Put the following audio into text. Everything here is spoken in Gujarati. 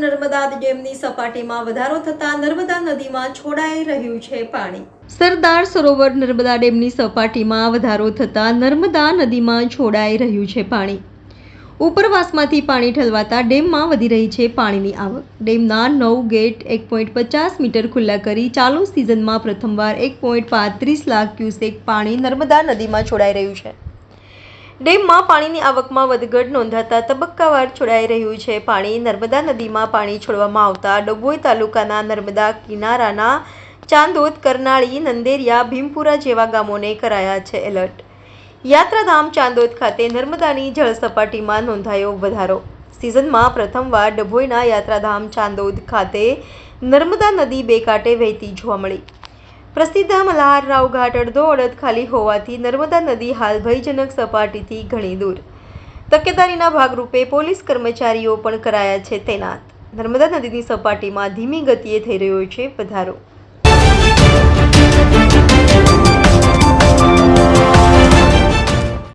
બાદ ડેમની સપાટીમાં વધારો થતાં નર્મદા નદીમાં છોડાઈ રહ્યું છે પાણી. સરદાર સરોવર નર્મદા ડેમની સપાટીમાં વધારો થતાં નર્મદા નદીમાં છોડાઈ રહ્યું છે પાણી. ઉપરવાસમાંથી પાણી ઠલવાતા ડેમમાં વધી રહી છે પાણીની આવક. ડેમના નવ ગેટ એક પોઈન્ટ પચાસ મીટર ખુલ્લા કરી ચાલુ સિઝનમાં પ્રથમવાર એક પોઈન્ટ પાંત્રીસ લાખ ક્યુસેક પાણી નર્મદા નદીમાં છોડાઈ રહ્યું છે. ડેમમાં પાણીની આવકમાં વધઘટ નોંધાતા તબક્કાવાર છોડાઈ રહ્યું છે. પાણી નર્મદા નદીમાં પાણી છોડવામાં આવતા ડભોઈ તાલુકાના નર્મદા કિનારાના ચાંદોદ, કરનાળી, નંદેરિયા, ભીમપુરા જેવા ગામોને કરાયા છે એલર્ટ. યાત્રાધામ ચાંદોદ ખાતે નર્મદાની જળ સપાટીમાં નોંધાયો વધારો. સિઝનમાં પ્રથમવાર ડભોઈના યાત્રાધામ ચાંદોદ ખાતે નર્મદા નદી બે કાંઠે વહેતી જોવા મળી. પ્રસિદ્ધ મલ્હાર રાવ ઘાટ અડધો અડધ ખાલી હોવાથી નર્મદા નદી હાલ ભયજનક સપાટીથી ઘણી દૂર. તકેદારીના ભાગરૂપે પોલીસ કર્મચારીઓ પણ કરાયા છે તૈનાત. નર્મદા નદીની સપાટીમાં ધીમી ગતિએ થઈ રહ્યો છે વધારો